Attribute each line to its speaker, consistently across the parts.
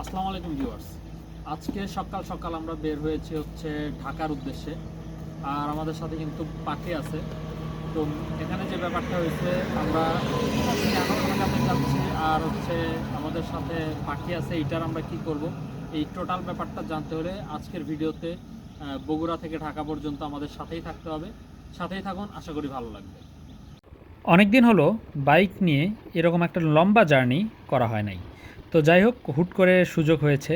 Speaker 1: আসসালামু আলাইকুম ভিউয়ার্স। আজকে সকাল সকাল আমরা বের হয়েছি হচ্ছে ঢাকার উদ্দেশ্যে। আর আমাদের সাথে কিন্তু পাখি আছে। তো এখানে যে ব্যাপারটা হয়েছে, আমরা যাচ্ছি। আর হচ্ছে আমাদের সাথে পাখি আছে, এইটার আমরা কি করব? এই টোটাল ব্যাপারটা জানতে হলে আজকের ভিডিওতে বগুড়া থেকে ঢাকা পর্যন্ত আমাদের সাথেই থাকতে হবে। সাথেই থাকুন, আশা করি ভালো লাগবে। অনেক দিন হলো বাইক নিয়ে এরকম একটা লম্বা জার্নি করা হয় নাই। তো যাই হোক, হুট করে সুযোগ হয়েছে,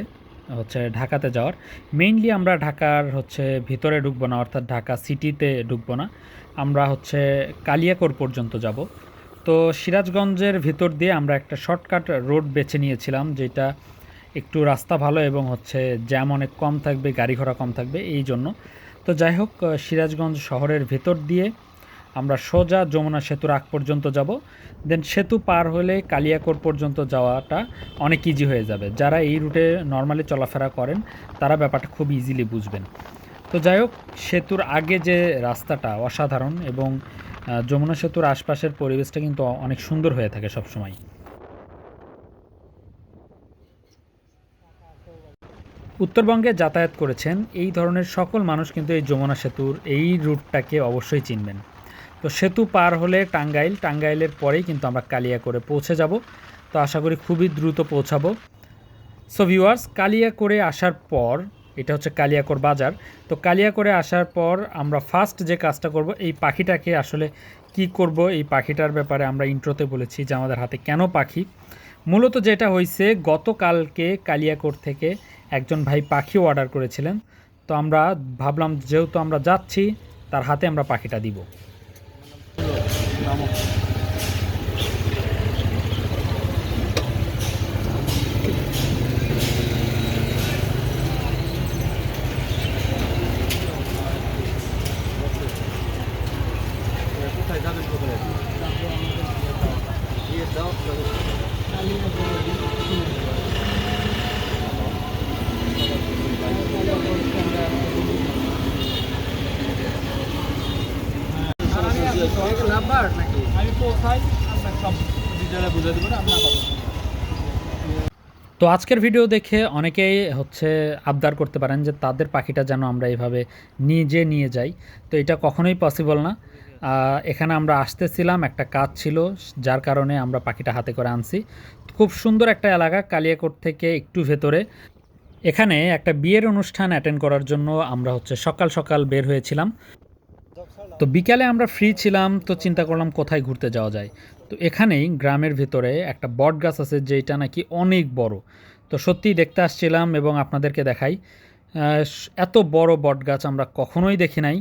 Speaker 1: হচ্ছে ঢাকাতে যাওয়ার। মেইনলি আমরা ঢাকার হচ্ছে ভিতরে ঢুকবো না, অর্থাৎ ঢাকা সিটিতে ঢুকবো না। আমরা হচ্ছে কালিয়াকোর পর্যন্ত যাব। তো সিরাজগঞ্জের ভিতর দিয়ে আমরা একটা শর্টকাট রোড বেছে নিয়েছিলাম, যেটা একটু রাস্তা ভালো এবং হচ্ছে জ্যাম অনেক কম থাকবে, গাড়ি ঘোড়া কম থাকবে, এই জন্য। তো যাই হোক, সিরাজগঞ্জ শহরের ভেতর দিয়ে আমরা সোজা যমুনা সেতুর আগ পর্যন্ত যাব। দেন সেতু পার হলে কালিয়াকোট পর্যন্ত যাওয়াটা অনেক ইজি হয়ে যাবে। যারা এই রুটে নর্মালি চলাফেরা করেন, তারা ব্যাপারটা খুব ইজিলি বুঝবেন। তো যাই হোক, সেতুর আগে যে রাস্তাটা অসাধারণ এবং যমুনা সেতুর আশপাশের পরিবেশটা কিন্তু অনেক সুন্দর হয়ে থাকে সবসময়। উত্তরবঙ্গে যাতায়াত করেছেন এই ধরনের সকল মানুষ কিন্তু এই যমুনা সেতুর এই রুটটাকে অবশ্যই চিনবেন। তো সেতু পার হলে টাঙ্গাইল, টাঙ্গাইলের পরেই কিন্তু আমরা কালিয়া করে পৌঁছে যাব। তো আশা করি খুবই দ্রুত পৌঁছাবো। সো ভিউয়ার্স কালিয়া করে আসার পর, এটা হচ্ছে কালিয়াকোর বাজার, তো কালিয়া করে আসার পর আমরা ফার্স্ট যে কাজটা করব, এই পাখিটাকে আসলে কি করব, এই পাখিটার ব্যাপারে আমরা ইন্ট্রোতে বলেছি যে আমাদের হাতে কেন পাখি। মূলত যেটা হয়েছে গতকালকে কালিয়াকোট থেকে একজন ভাই পাখি অর্ডার করেছিলেন। তো আমরা ভাবলাম, যেহেতু আমরা যাচ্ছি, তার হাতে আমরা পাখিটা দিব। Tá bom. Tá bom. Tá bom. Tá তো আজকের ভিডিও দেখে অনেকেই হচ্ছে আবদার করতে পারেন যে তাদের পাখিটা যেন আমরা এইভাবে নিজে নিয়ে যাই। তো এটা কখনোই পসিবল না। এখানে আমরা আসতেছিলাম, একটা কাজ ছিল, যার কারণে আমরা পাখিটা হাতে করে আনছি। খুব সুন্দর একটা এলাকা, কালিয়াকোট থেকে একটু ভেতরে। এখানে একটা বিয়ের অনুষ্ঠান অ্যাটেন্ড করার জন্য আমরা হচ্ছে সকাল সকাল বের হয়েছিলাম। তো বিকালে আমরা ফ্রি ছিলাম, তো চিন্তা করলাম কোথায় ঘুরতে যাওয়া যায়। তো এখানেই গ্রামের ভিতরে একটা বট গাছ আছে যেটা নাকি অনেক বড়। তো সত্যিই দেখতে আসছিলাম এবং আপনাদেরকে দেখাই। এত বড় বট গাছ আমরা কখনোই দেখি নাই।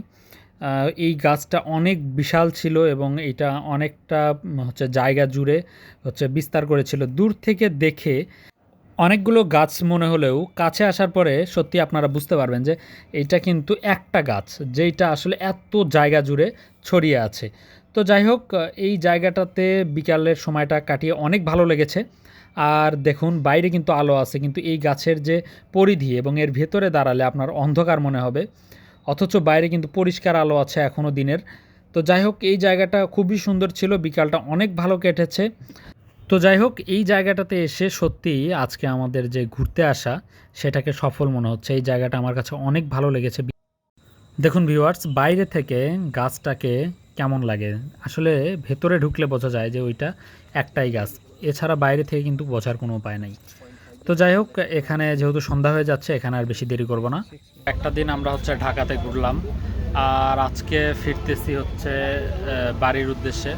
Speaker 1: এই গাছটা অনেক বিশাল ছিল এবং এটা অনেকটা হচ্ছে জায়গা জুড়ে, হচ্ছে বিস্তার করেছিল। দূর থেকে দেখে অনেকগুলো গাছ মনে হলেও কাছে আসার পরে সত্যি আপনারা বুঝতে পারবেন যে এইটা কিন্তু একটা গাছ, যেইটা আসলে এত জায়গা জুড়ে ছড়িয়ে আছে। তো যাই হোক, এই জায়গাটাতে বিকালের সময়টা কাটিয়ে অনেক ভালো লেগেছে। আর দেখুন, বাইরে কিন্তু আলো আছে, কিন্তু এই গাছের যে পরিধি এবং এর ভেতরে দাঁড়ালে আপনার অন্ধকার মনে হবে। অথচ বাইরে কিন্তু পরিষ্কার আলো আছে এখনও দিনের। তো যাই হোক, এই জায়গাটা খুবই সুন্দর ছিল, বিকালটা অনেক ভালো কেটেছে। তো যাই হোক, এই জায়গাটাতে এসে সত্যি আজকে আমাদের যে ঘুরতে আসা, সেটাকে সফল মনে হচ্ছে। এই জায়গাটা আমার কাছে অনেক ভালো লেগেছে। দেখুন ভিউয়ার্স বাইরে থেকে গাছটাকে কেমন লাগে? আসলে ভেতরে ঢুকলে বোঝা যায় যে ওইটা একটাই গাছ। এছাড়া বাইরে থেকে কিন্তু বোঝার কোনো উপায় নাই। তো যাই হোক, এখানে যেহেতু সন্ধ্যা হয়ে যাচ্ছে, এখানে আর বেশি দেরি করব না। একটা দিন আমরা হচ্ছে ঢাকাতে ঘুরলাম। আর আজকে ফিরতেছি হচ্ছে বাড়ির উদ্দেশ্যে।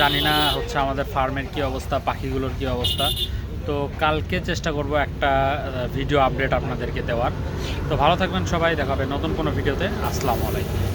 Speaker 1: জানি না হচ্ছে আমাদের ফার্মের কি অবস্থা, পাখিগুলোর কি অবস্থা। তো কালকে চেষ্টা করব একটা ভিডিও আপডেট আপনাদেরকে দেওয়ার। তো ভালো থাকবেন সবাই, দেখাবে নতুন কোনো ভিডিওতে আসসালামু আলাইকুম।